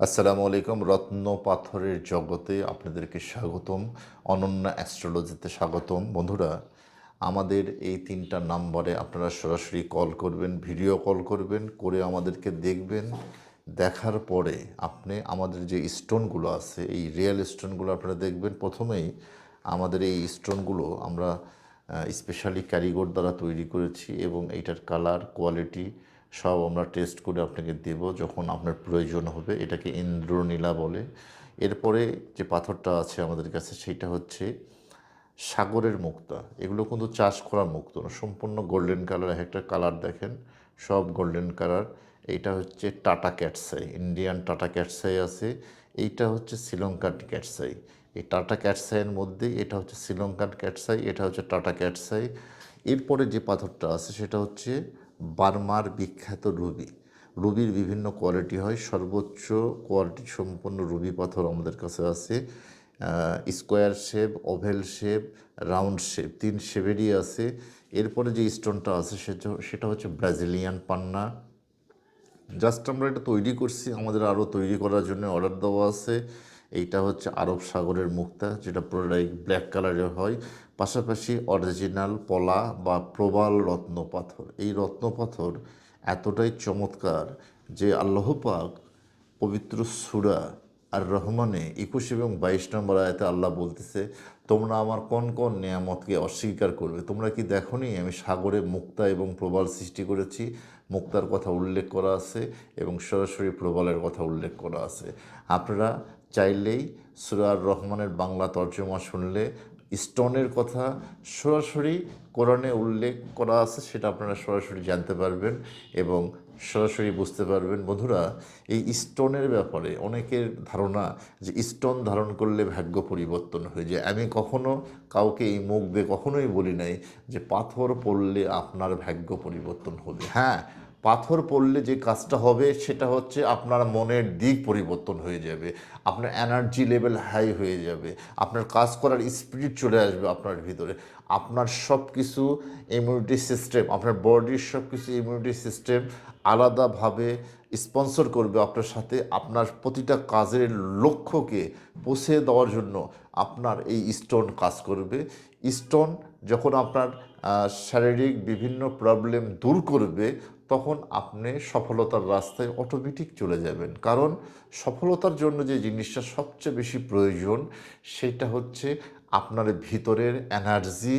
আসসালামু আলাইকুম। রত্ন পাথরের জগতে আপনাদেরকে স্বাগতম। অনন্য অ্যাস্ট্রোলজিতে স্বাগতম। বন্ধুরা, আমাদের এই তিনটা নাম্বারে আপনারা সরাসরি কল করবেন ভিডিও কল করবেন, করে আমাদেরকে দেখবেন। দেখার পরে আপনি আমাদের যে স্টোনগুলো আছে, এই রিয়েল স্টোনগুলো আপনারা দেখবেন। প্রথমেই আমাদের এই স্টোনগুলো আমরা স্পেশালি কারিগর দ্বারা তৈরি করেছি এবং এইটার কালার কোয়ালিটি সব আমরা টেস্ট করে আপনাকে দেব যখন আপনার প্রয়োজন হবে, এটাকে ইন্দ্রনীলা বলে। এরপরে যে পাথরটা আছে আমাদের কাছে সেইটা হচ্ছে সাগরের মুক্তা। এগুলো কিন্তু চাষ করা মুক্ত না, সম্পূর্ণ গোল্ডেন কালার একটা কালার দেখেন, সব গোল্ডেন কালার এইটা হচ্ছে Tata cat's eye Indian Tata cat's eye আছে। এইটা হচ্ছে শ্রীলঙ্কার ক্যাটসাই। এই টাটা ক্যাটসাইয়ের মধ্যে এটা হচ্ছে শ্রীলঙ্কার ক্যাটসাই, এটা হচ্ছে টাটা ক্যাটসাই। এরপরে যে পাথরটা আছে, সেটা হচ্ছে বার্মার বিখ্যাত রুবি। রুবির বিভিন্ন কোয়ালিটি হয়। সর্বোচ্চ কোয়ালিটি সম্পন্ন রুবি পাথর আমাদের কাছে আছে। Square shape, oval shape, round shape, তিন শেপেরই আছে। এরপরে যে স্টোনটা আছে, সেটা সেটা হচ্ছে ব্রাজিলিয়ান পান্না। জাস্ট আমরা এটা তৈরি করছি। আমাদের আরও তৈরি করার জন্য অর্ডার দেওয়া আছে। এইটা হচ্ছে আরব সাগরের মুক্তা, যেটা পুরোটাই ব্ল্যাক কালারের হয়। পাশাপাশি অরিজিনাল পলা বা প্রবাল রত্ন পাথর এই রত্ন পাথর এতটাই চমৎকার যে আল্লাহ পাক পবিত্র সুরা আর রহমানে একুশ এবং বাইশ নম্বর আয়তে আল্লাহ বলতেছে, তোমরা আমার কোন কোন নিয়ামতকে অস্বীকার করবে? তোমরা কি দেখো নি আমি সাগরে মুক্তা এবং প্রবাল সৃষ্টি করেছি? মুক্তার কথা উল্লেখ করা আছে এবং সরাসরি প্রবালের কথা উল্লেখ করা আছে। আপনারা চাইলেই সুরার রহমানের বাংলা তর্জমা শুনলে স্টোনের কথা সরাসরি কোরআনে উল্লেখ করা আছে, সেটা আপনারা সরাসরি জানতে পারবেন এবং সরাসরি বুঝতে পারবেন। বন্ধুরা, এই স্টোনের ব্যাপারে অনেকের ধারণা যে স্টোন ধারণ করলে ভাগ্য পরিবর্তন হয়ে যায়। আমি কখনো কাউকে এই মুখ দিয়ে কখনোই বলি নাই যে পাথর পড়লে আপনার ভাগ্য পরিবর্তন হবে। হ্যাঁ পাথর পড়লে যে কাজটা হবে, সেটা হচ্ছে আপনার মনের দিক পরিবর্তন হয়ে যাবে, আপনার এনার্জি লেভেল হাই হয়ে যাবে, আপনার কাজ করার স্পিরিট চলে আসবে আপনার ভিতরে। আপনার সব কিছু ইমিউনিটি সিস্টেম আপনার বডির সব কিছু ইমিউনিটি সিস্টেম আলাদাভাবে স্পন্সর করবে আপনার সাথে, আপনার প্রতিটা কাজের লক্ষ্যকে পৌঁছে দেওয়ার জন্য আপনার এই স্টোন কাজ করবে। স্টোন যখন আপনার শারীরিক বিভিন্ন প্রবলেম দূর করবে তখন আপনি সফলতার রাস্তায় অটোমেটিক চলে যাবেন। কারণ সফলতার জন্য যে জিনিসটা সবচেয়ে বেশি প্রয়োজন, সেটা হচ্ছে আপনার ভিতরের এনার্জি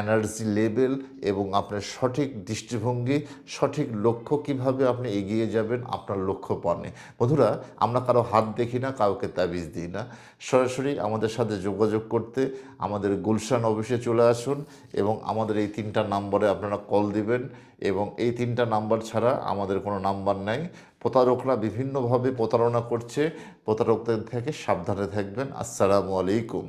এনার্জি লেভেল এবং আপনার সঠিক দৃষ্টিভঙ্গি, সঠিক লক্ষ্য কীভাবে আপনি এগিয়ে যাবেন, আপনার লক্ষ্য পানে বন্ধুরা, আমরা কারও হাত দেখি না, কাউকে তাবিজ দিই না। সরাসরি আমাদের সাথে যোগাযোগ করতে আমাদের গুলশান অফিসে চলে আসুন এবং আমাদের এই তিনটা নাম্বারে আপনারা কল দিবেন এবং এই তিনটা নাম্বার ছাড়া আমাদের কোনো নাম্বার নাই। প্রতারকরা বিভিন্নভাবে প্রতারণা করছে। প্রতারকদের থেকে সাবধানে থাকবেন। আসসালামু আলাইকুম।